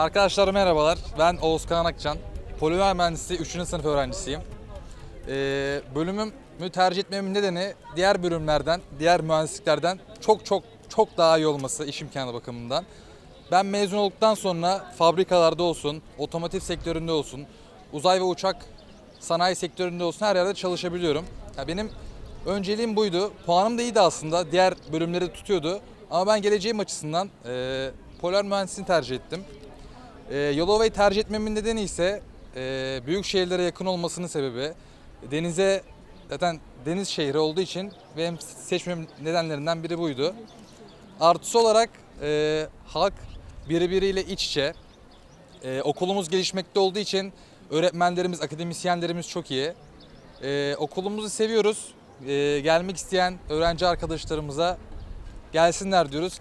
Arkadaşlar merhabalar. Ben Oğuz Kaan Akcan. Polimer Mühendisliği 3. sınıf öğrencisiyim. Ee, bölümümü tercih etmemin nedeni diğer bölümlerden, diğer mühendisliklerden çok çok çok daha iyi olması iş imkanı bakımından. Ben mezun olduktan sonra fabrikalarda olsun, otomotiv sektöründe olsun, uzay ve uçak sanayi sektöründe olsun her yerde çalışabiliyorum. Ya benim önceliğim buydu. Puanım da iyiydi aslında. Diğer bölümleri tutuyordu. Ama ben geleceğim açısından e, polar mühendisliğini tercih ettim. E, Yalova'yı tercih etmemin nedeni ise e, büyük şehirlere yakın olmasının sebebi. Denize zaten deniz şehri olduğu için benim seçmem nedenlerinden biri buydu. Artısı olarak e, halk birbiriyle iç içe. E, okulumuz gelişmekte olduğu için öğretmenlerimiz, akademisyenlerimiz çok iyi. E, okulumuzu seviyoruz. E, gelmek isteyen öğrenci arkadaşlarımıza gelsinler diyoruz.